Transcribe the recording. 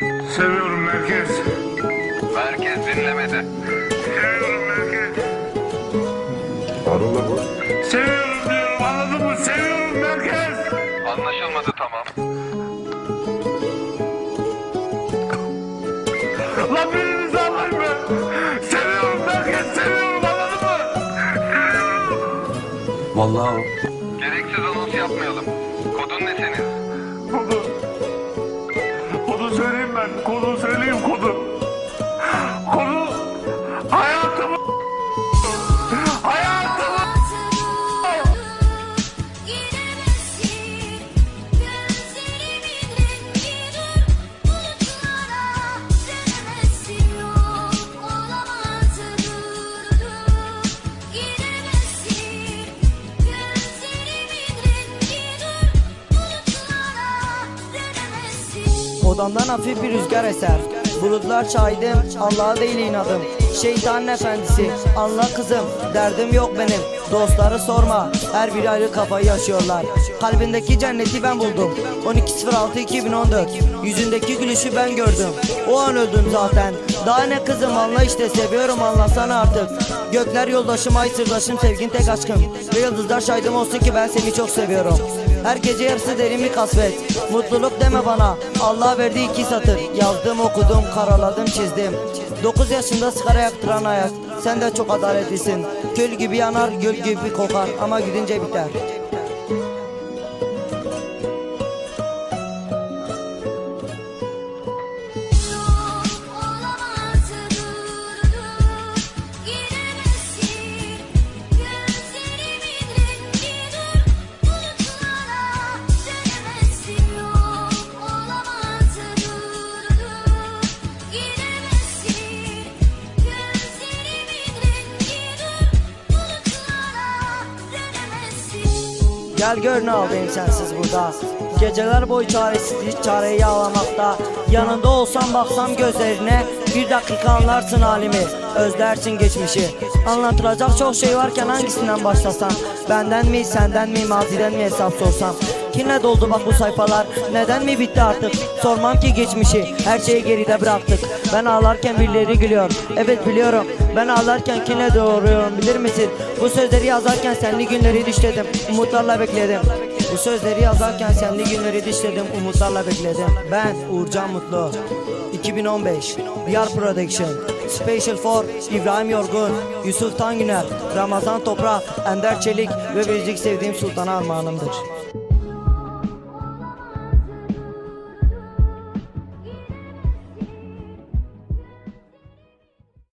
Seviyorum merkez. Merkez dinlemedi. Seviyorum merkez. Parola bu. Seviyorum diyorum anladın mı? Seviyorum merkez. Anlaşılmadı tamam. Lan birinizi anlayın be. Seviyorum merkez. Seviyorum anladın mı? Vallahi o. Gereksiz anons yapmayalım. Kodun ne senin? Kodu. Odamdan hafif bir rüzgar eser. Bulutlar şahidim Allah'a değil inadım. Şeytanın efendisi Anla kızım derdim yok benim. Dostları sorma her biri ayrı kafayı yaşıyorlar. Kalbindeki cenneti ben buldum. 12.06.2014 Yüzündeki gülüşü ben gördüm. O an öldüm zaten. Daha ne kızım anla işte seviyorum anlasana artık. Gökler yoldaşım ay sırdaşım sevgin tek aşkım. Ve yıldızlar şahidim olsun ki ben seni çok seviyorum her gece derin bir kasvet. Mutluluk deme bana. Allah verdi iki satır. Yazdım okudum karaladım çizdim. 9 yaşında sigara yaktıran hayat. Sen de çok adaletlisin Kül gibi yanar gül gibi kokar Ama gidince biter Gel gör ne aldayım sensiz burada. Geceler boyu çaresiz hiç çareyi ağlamakta. Yanında olsam baksam gözlerine Bir dakika anlarsın halimi. Özlersin geçmişi. Anlatılacak çok şey varken hangisinden başlasam Benden mi senden mi maziden mi hesap sorsam Kinle doldu bak bu sayfalar. Neden mi bitti artık? Sormam ki geçmişi Her şeyi geride bıraktık. Ben ağlarken birileri gülüyor. Evet biliyorum. Ben ağlarken kinle doğruyorum bilir misin? Bu sözleri yazarken senli günleri düşledim Umutlarla bekledim. Bu sözleri yazarken senli günleri dişledim umutlarla bekledim. Ben Uğurcan Mutlu. 2015 Diyar Production. Special for İbrahim Yorgun Yusuf Tangüner Ramazan Toprak Ender Çelik ve biricik sevdiğim Sultan Armağanımdır